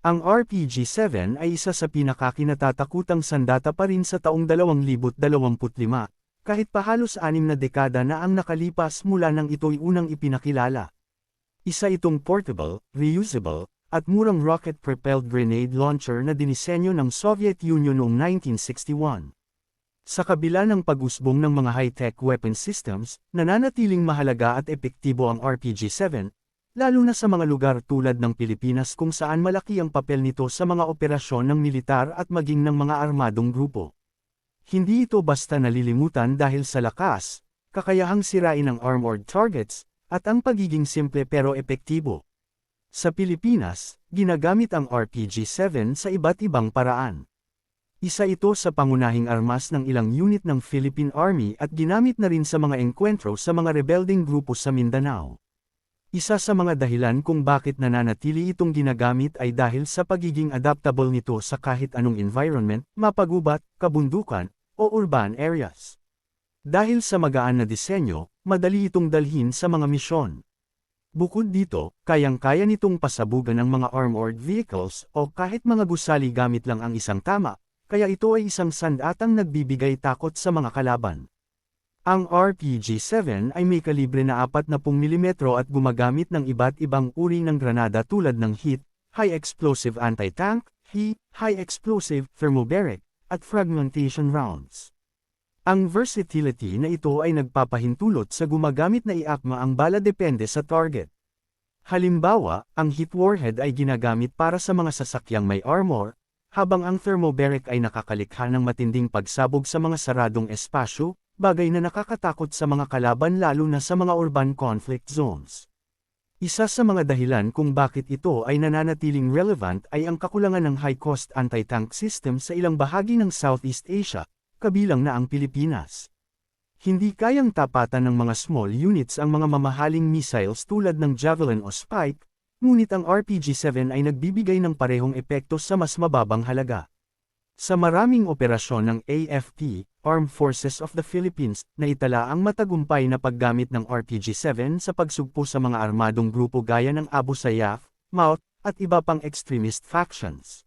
Ang RPG-7 ay isa sa pinakakinatatakutang sandata pa rin sa taong 2025, kahit pa halos anim na dekada na ang nakalipas mula nang ito'y unang ipinakilala. Isa itong portable, reusable, at murang rocket-propelled grenade launcher na dinisenyo ng Soviet Union noong 1961. Sa kabila ng pag-usbong ng mga high-tech weapon systems, nananatiling mahalaga at epektibo ang RPG-7, lalo na sa mga lugar tulad ng Pilipinas kung saan malaki ang papel nito sa mga operasyon ng militar at maging ng mga armadong grupo. Hindi ito basta nalilimutan dahil sa lakas, kakayahang sirain ang armored targets, at ang pagiging simple pero epektibo. Sa Pilipinas, ginagamit ang RPG-7 sa iba't ibang paraan. Isa ito sa pangunahing armas ng ilang unit ng Philippine Army at ginamit na rin sa mga engkwentro sa mga rebelding grupo sa Mindanao. Isa sa mga dahilan kung bakit nananatili itong ginagamit ay dahil sa pagiging adaptable nito sa kahit anong environment, mapagubat, kabundukan, o urban areas. Dahil sa magaan na disenyo, madali itong dalhin sa mga misyon. Bukod dito, kayang-kaya nitong pasabugan ng mga armored vehicles o kahit mga gusali gamit lang ang isang tama, kaya ito ay isang sandatang nagbibigay takot sa mga kalaban. Ang RPG-7 ay may kalibre na 40 mm at gumagamit ng iba't ibang uri ng granada tulad ng HEAT, High Explosive Anti-Tank, HE, High Explosive, Thermobaric, at Fragmentation Rounds. Ang versatility na ito ay nagpapahintulot sa gumagamit na iakma ang bala depende sa target. Halimbawa, ang HEAT warhead ay ginagamit para sa mga sasakyang may armor, habang ang thermobaric ay nakakalikha ng matinding pagsabog sa mga saradong espasyo, bagay na nakakatakot sa mga kalaban lalo na sa mga urban conflict zones. Isa sa mga dahilan kung bakit ito ay nananatiling relevant ay ang kakulangan ng high-cost anti-tank system sa ilang bahagi ng Southeast Asia, kabilang na ang Pilipinas. Hindi kayang tapatan ng mga small units ang mga mamahaling missiles tulad ng Javelin o Spike, ngunit ang RPG-7 ay nagbibigay ng parehong epekto sa mas mababang halaga. Sa maraming operasyon ng AFP, Armed Forces of the Philippines, na itala ang matagumpay na paggamit ng RPG-7 sa pagsugpo sa mga armadong grupo gaya ng Abu Sayyaf, Maut, at iba pang extremist factions.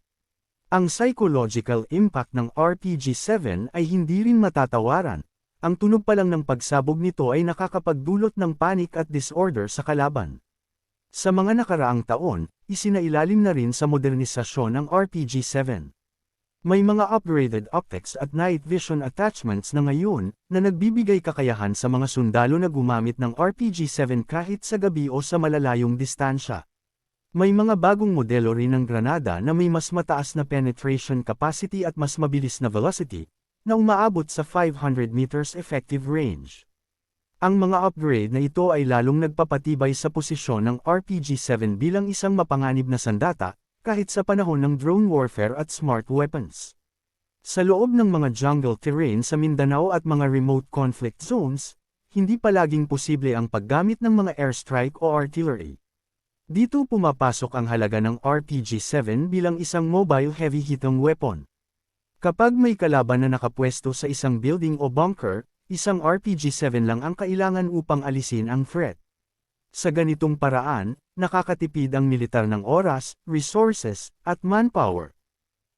Ang psychological impact ng RPG-7 ay hindi rin matatawaran. Ang tunog pa lang ng pagsabog nito ay nakakapagdulot ng panic at disorder sa kalaban. Sa mga nakaraang taon, isinailalim na rin sa modernisasyon ng RPG-7. May mga upgraded optics at night vision attachments na ngayon, na nagbibigay kakayahan sa mga sundalo na gumamit ng RPG-7 kahit sa gabi o sa malalayong distansya. May mga bagong modelo rin ng granada na may mas mataas na penetration capacity at mas mabilis na velocity, na umaabot sa 500 meters effective range. Ang mga upgrade na ito ay lalong nagpapatibay sa posisyon ng RPG-7 bilang isang mapanganib na sandata, kahit sa panahon ng drone warfare at smart weapons. Sa loob ng mga jungle terrain sa Mindanao at mga remote conflict zones, hindi palaging posible ang paggamit ng mga airstrike o artillery. Dito pumapasok ang halaga ng RPG-7 bilang isang mobile heavy-hitting weapon. Kapag may kalaban na nakapwesto sa isang building o bunker, isang RPG-7 lang ang kailangan upang alisin ang threat. Sa ganitong paraan, nakakatipid ang militar ng oras, resources, at manpower.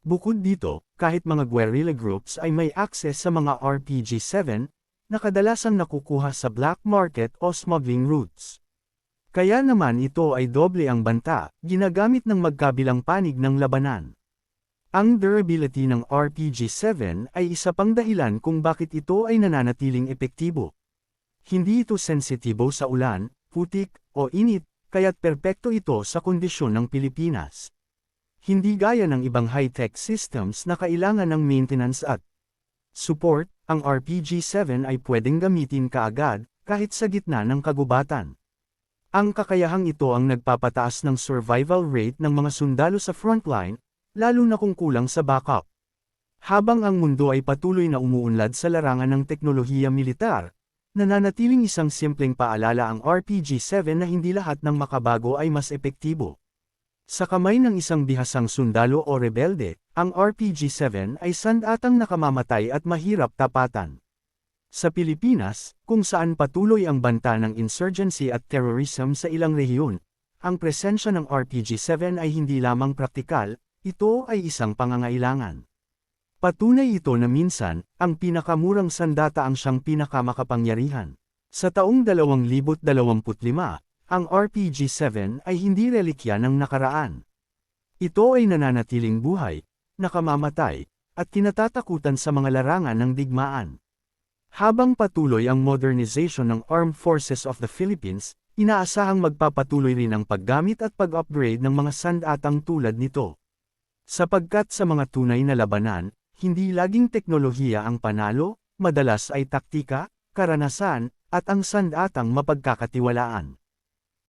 Bukod dito, kahit mga guerrilla groups ay may access sa mga RPG-7, na kadalasang nakukuha sa black market o smuggling routes. Kaya naman ito ay doble ang banta, ginagamit ng magkabilang panig ng labanan. Ang durability ng RPG-7 ay isa pang dahilan kung bakit ito ay nananatiling epektibo. Hindi ito sensitibo sa ulan, putik, o init, kaya't perpekto ito sa kondisyon ng Pilipinas. Hindi gaya ng ibang high-tech systems na kailangan ng maintenance at support, ang RPG-7 ay pwedeng gamitin kaagad, kahit sa gitna ng kagubatan. Ang kakayahang ito ang nagpapataas ng survival rate ng mga sundalo sa frontline, lalo na kung kulang sa backup. Habang ang mundo ay patuloy na umuunlad sa larangan ng teknolohiya militar, Nananatiling isang simpleng paalala ang RPG-7 na hindi lahat ng makabago ay mas epektibo. Sa kamay ng isang bihasang sundalo o rebelde, ang RPG-7 ay sandatang nakamamatay at mahirap tapatan. Sa Pilipinas, kung saan patuloy ang banta ng insurgency at terrorism sa ilang rehiyon, ang presensya ng RPG-7 ay hindi lamang praktikal, ito ay isang pangangailangan. Patunay ito na minsan, ang pinakamurang sandata ang siyang pinakamakapangyarihan. Sa taong 2025, ang RPG-7 ay hindi relikya ng nakaraan. Ito ay nananatiling buhay, nakamamatay, at kinatatakutan sa mga larangan ng digmaan. Habang patuloy ang modernization ng Armed Forces of the Philippines, inaasahang magpapatuloy rin ang paggamit at pag-upgrade ng mga sandatang tulad nito. Sapagkat sa mga tunay na labanan, hindi laging teknolohiya ang panalo, madalas ay taktika, karanasan, at ang sandatang mapagkakatiwalaan.